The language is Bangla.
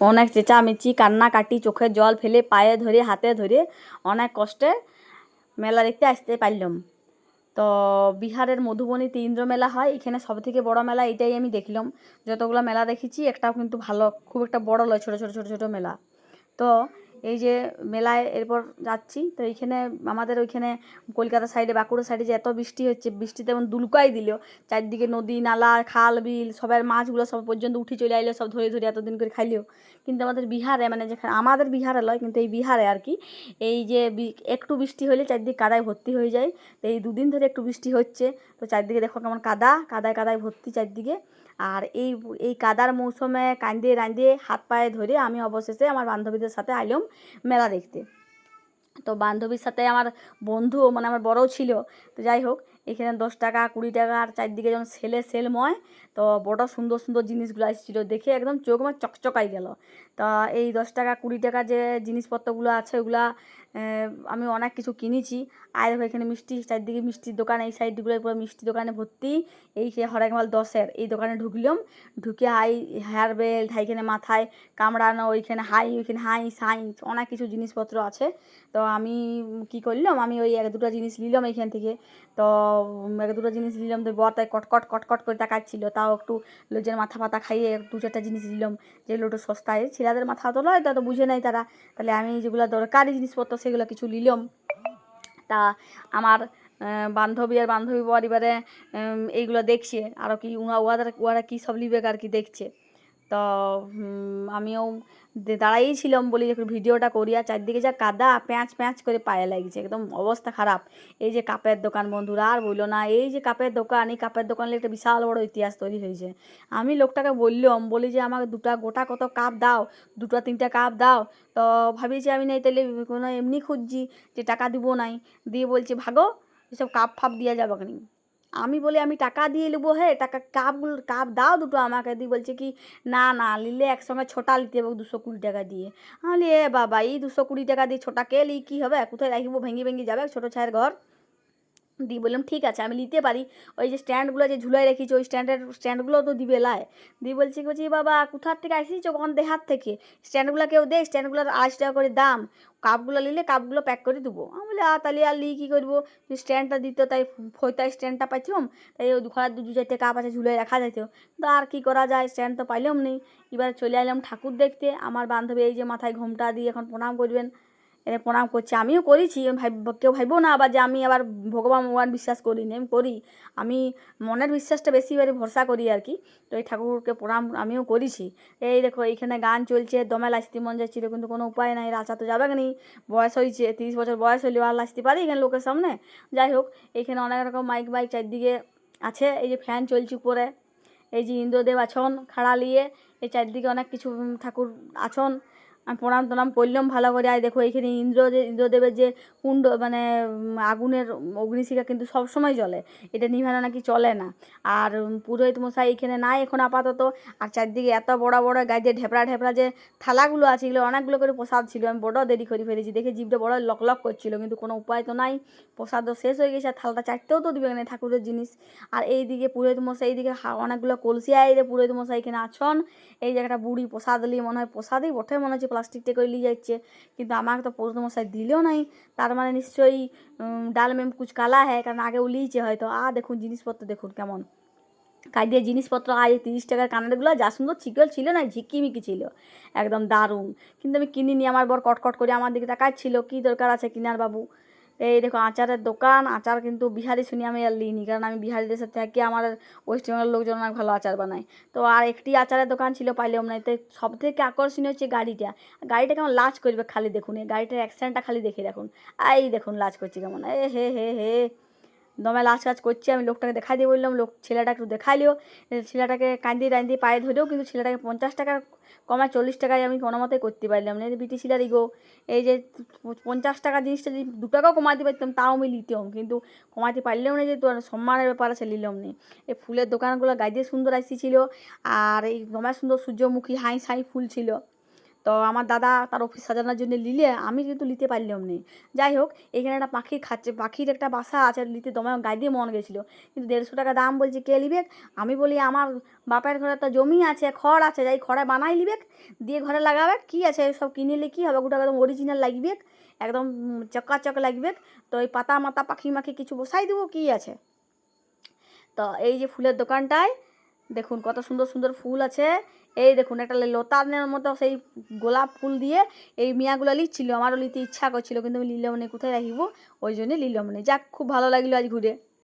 অনেক চেঁচামেচি, কান্নাকাটি চোখের জল ফেলে, পায়ে ধরে, হাতে ধরে অনেক কষ্টে মেলা দেখতে আসতে পারলাম। তো বিহারের মধুবনীতে ইন্দ্র মেলা হয়, এখানে সব থেকে বড় মেলা এটাই আমি দেখলাম। যতগুলো মেলা দেখেছি, একটাও কিন্তু ভালো, খুব একটা বড় নয় ছোটো ছোটো ছোটো ছোটো মেলা। তো এই যে মেলায় এরপর যাচ্ছি, তো এইখানে আমাদের ওইখানে কলকাতা সাইডে বাঁকুড়া সাইডে যে এত বৃষ্টি হচ্ছে বৃষ্টিতে এমন দুলকাই দিল। চারদিকে নদী, নালা, খাল, বিল সবার মাছগুলো সব পর্যন্ত উঠে চলে আইলো, সব ধরে ধরে এতদিন করে খাইলেও কিন্তু আমাদের বিহারে মানে যেখানে, আমাদের বিহারে লয় কিন্তু এই বিহারে আর কি, এই যে একটু বৃষ্টি হলে চারদিকে কাদায় ভর্তি হয়ে যায়। তো এই দুদিন ধরে একটু বৃষ্টি হচ্ছে, তো চারদিকে দেখো কেমন কাদা, কাদায় কাদায় ভর্তি চারদিকে। আর এই এই কাদার মৌসুমে কান্দে, রাঁধে, হাত পায়ে ধরে আমি অবশেষে আমার বান্ধবীদের সাথে আইলাম মেলা দেখতে। তো বান্ধবীর সাথে আমার বন্ধুও মানে আমার বড়ও ছিল। তো যাই হোক এখানে দশ টাকা, কুড়ি টাকা আর চারদিকে যেমন সেলে সেলময় তো বড় সুন্দর সুন্দর জিনিসগুলো এসেছিল দেখে একদম চোখ আমার চকচকাই গেল। তা এই দশ টাকা, কুড়ি টাকা যে জিনিসপত্রগুলো আছে ওগুলা আমি অনেক কিছু কিনেছি। আর এখানে মিষ্টি, চারদিকে মিষ্টির দোকান, এই সাইডগুলো পুরো মিষ্টি দোকানে ভর্তি। এই হরেকমাল দশের, এই দোকানে ঢুকলাম। ঢুকে হাই হেয়ার বেল্ট হাইখানে মাথায় কামড়ানো, ওইখানে হাই ওইখানে হাই সাই অনেক কিছু জিনিসপত্র আছে। তো আমি কি করলাম, আমি ওই এক দুটো জিনিস নিলাম এইখান থেকে। তো এক দুটো জিনিস নিলাম, তো বর তাই কটকট কটকট করে তাকাচ্ছিল, তাও একটু লোজের মাথা পাতা খাইয়ে দু চারটা জিনিস নিলাম যেগুলো একটু সস্তায়। ছেলেদের মাথা তো নয় তা বুঝে নাই তারা। তাহলে আমি যেগুলো দরকারি জিনিসপত্র, সেগুলো কিছু নিলাম। তা আমার বান্ধবী আর বান্ধবী পরিবারে এইগুলো দেখছে আরও কি উহা, উহাদের, উহারা কী সব লিবে আর কি দেখছে। তো আমিও দাঁড়াই ছিলাম বলি একটু ভিডিওটা করি আর চারদিকে যা কাদা, প্যাঁচ প্যাঁচ করে পায়ে লাগছে। একদম অবস্থা খারাপ। এই যে কাপের দোকান বন্ধুরা, আর বলল না, এই যে কাপের দোকান, এই কাপের দোকানে একটা বিশাল বড় ইতিহাস তৈরি হয়েছে। আমি লোকটাকে বললাম, বলি যে আমাকে দুটা গোটা কত কাপ দাও, দুটো, তিনটা কাপ দাও। তো ভাবি যে আমি নাই তাহলে কোনো এমনি খুঁজছি যে টাকা দিব নাই। দিয়ে বলছে, ভাগো, এসব কাপ ফাপ দেওয়া যাবে কেন? আমি বলি, আমি টাকা দিয়ে নেব হে টাকা কাপগুলো কাপ দাও দুটো আমাকে। দিয়ে বলছে কি, না না, নিলে একসঙ্গে ছোটা নিতে হবে দুশো কুড়ি টাকা দিয়ে। আমি এ বাবা, এই দুশো কুড়ি টাকা দিয়ে ছোটা কে লি কী হবে? কোথায় রাখব? ভেঙে ভেঙে যাবে ছোটো ছায়ের ঘর? দিয়ে বললাম, ঠিক আছে, আমি নিতে পারি। ওই যে স্ট্যান্ডগুলো যে ঝুলাই রেখেছি, ওই স্ট্যান্ডের, স্ট্যান্ডগুলো তো দিবে লাই। দিয়ে বলছি বলছি, বাবা, কোথার থেকে আসিস ওখান দেহাত থেকে। স্ট্যান্ডগুলো কেউ দে স্ট্যান্ডগুলোর আড়াইশো টাকা করে দাম। কাপগুলো নিলে কাপগুলো প্যাক করে দেবো। আমি বলি, আ, তাহলে আর লি কী করব? স্ট্যান্ডটা দিত, তাই ফইতাই স্ট্যান্ডটা পাইতাম তাই ওই দুখানা দু দু চারটে কাপ আছে ঝুলে রাখা যেত তো আর কী করা যায়? স্ট্যান্ড তো পাইলাম নেই। এবার চলে এলাম ঠাকুর দেখতে। আমার বান্ধবী এই যে মাথায় ঘোমটা দিয়ে এখন প্রণাম করবেন। এনে প্রণাম করছি। আমিও করেছি কেউ ভাইবো না আবার যে আমি আবার ভগবান ভগবান বিশ্বাস করি না, আমি করি। আমি মনের বিশ্বাসটা বেশি এবারে ভরসা করি আর কি। তো এই ঠাকুরকে প্রণাম আমিও করেছি। এই দেখো, এইখানে গান চলছে, দমে লাচতে মন যাচ্ছিল কিন্তু কোনো উপায় নাই রাচা তো যাবে নি। বয়স হয়েছে, তিরিশ বছর বয়স হলেও আর লাচতে পারি এখানে লোকের সামনে। যাই হোক, এইখানে অনেক রকম মাইক বাইক চারদিকে আছে, এই যে ফ্যান চলছে উপরে। এই যে ইন্দ্রদেব আছন, খাড়া নিয়ে, এই চারদিকে অনেক কিছু ঠাকুর আছন। প্রণাম টনাম করলাম ভালো করে আর দেখো এখানে ইন্দ্র যে, ইন্দ্রদেবের যে কুণ্ড মানে আগুনের অগ্নিশিখা কিন্তু সব সময় জ্বলে। এটা নিভানো নাকি চলে না। আর পুরোহিত মশাই এখানে নাই এখন আপাতত। আর চারদিকে এত বড় বড় গায়ে যে ঢেপড়া ঢেপড়া যে থালাগুলো আছে, এগুলো অনেকগুলো করে প্রসাদ ছিল। আমি বড় দেরি করে ফেলেছি। দেখে জিভটা বড় লক লক করছিল, কিন্তু কোনো উপায় তো নাই। প্রসাদ তো শেষ হয়ে গেছে, আর থালাটা চারটেও তো দিবে না ঠাকুরের জিনিস। আর এইদিকে পুরোহিত মশাই, এইদিকে অনেকগুলো কলসি আইরে পুরোহিত মশাই এখানে আছন। এই একটা বুড়ি প্রসাদ নিয়ে মনে হয় প্রসাদই বটে, মনে হচ্ছে প্লাস্টিকটা করে নিয়ে যাচ্ছে। কিন্তু আমাকে তো প্রশ্নমশাই মশাই দিলেও নাই। তার মানে নিশ্চয়ই ডাল ম্যাম কুচ কালা হ্যাঁ কারণ আগে ও উলিয়েছে হয়তো। আ দেখুন জিনিসপত্র, দেখুন কেমন। কাজের জিনিসপত্র, আজ তিরিশ টাকার কানেরগুলো যা সুন্দর চিকল ছিল না, ঝিকিমিকি ছিল। একদম দারুণ। কিন্তু আমি কিনিনি, আমার বর কটকট করে আমার দিকে তাকাচ্ছিল, কী দরকার আছে কিনার বাবু? এই দেখো আচারের দোকান, আচার কিন্তু বিহারি শুনি আমি আর লিনি, কারণ আমি বিহারিদের সাথে থাকি আমার ওয়েস্ট বেঙ্গলের লোকজন অনেক ভালো আচার বানায়। তো আর একটি আচারের দোকান ছিল পাইলে না তো সব থেকে আকর্ষণীয় হচ্ছে গাড়িটা। গাড়িটা কেমন লাজ করবে খালি দেখুন, এই গাড়িটার অ্যাক্সিডেন্টটা খালি দেখে দেখুন এই দেখুন, লাজ করছে কেমন, এ হে হে হে। দমে লাচ কাজ করছি, আমি লোকটাকে দেখাই দিয়ে বললাম, লোক ছেলেটা একটু দেখাইলেও ছেলেটাকে কান্দি টান্দি পায়ে ধরেও কিন্তু ছেলেটাকে পঞ্চাশ টাকার কমায় চল্লিশ টাকায় আমি কোনো মতে করতে পারলাম না। বিটি শিলারি গো এই যে পঞ্চাশ টাকা জিনিসটা যদি দু টাকাও কমাতে পারতাম, তাও আমি নিতাম। কিন্তু কমাতে পারলেও না যে তোর সম্মানের ব্যাপার আছে, নিলাম না। এই ফুলের দোকানগুলো গাইতে সুন্দর আসছিল আর এই দমে সুন্দর সূর্যমুখী হাই সাই ফুল ছিল। তো আমার দাদা তার অফিস সাজানোর জন্য নিলে আমি কিন্তু নিতে পারলাম নি। যাই হোক, এখানে একটা পাখি খাচ্ছে, পাখির একটা বাসা আছে নিতে তোমার গাই দিয়ে মন গেছিল। কিন্তু দেড়শো টাকা দাম বলছে, কে নিবে? আমি বলি, আমার বাপের ঘরে তো জমি আছে, খড় আছে, যাই খড়ে বানাই নিবে, দিয়ে ঘরে লাগাবে, কি আছে? সব কিনে নিলে কী হবে? গোটা একদম অরিজিনাল লাগবে, একদম চকাচক লাগবে। তো এই পাতা মাতা পাখি মাখি কিছু বসাই দেবো, কি আছে? তো এই যে ফুলের দোকানটায়, দেখুন কত সুন্দর সুন্দর ফুল আছে। এই দেখুন, একটা লতানের মতো সেই গোলাপ ফুল দিয়ে এই মিয়াগুলো লিখছিল। আমারও লিতে ইচ্ছা করছিল, কিন্তু আমি নিলাম না কোথায় রাখিব? ওই জন্য নিলাম না যাক, খুব ভালো লাগল আজ ঘুরে।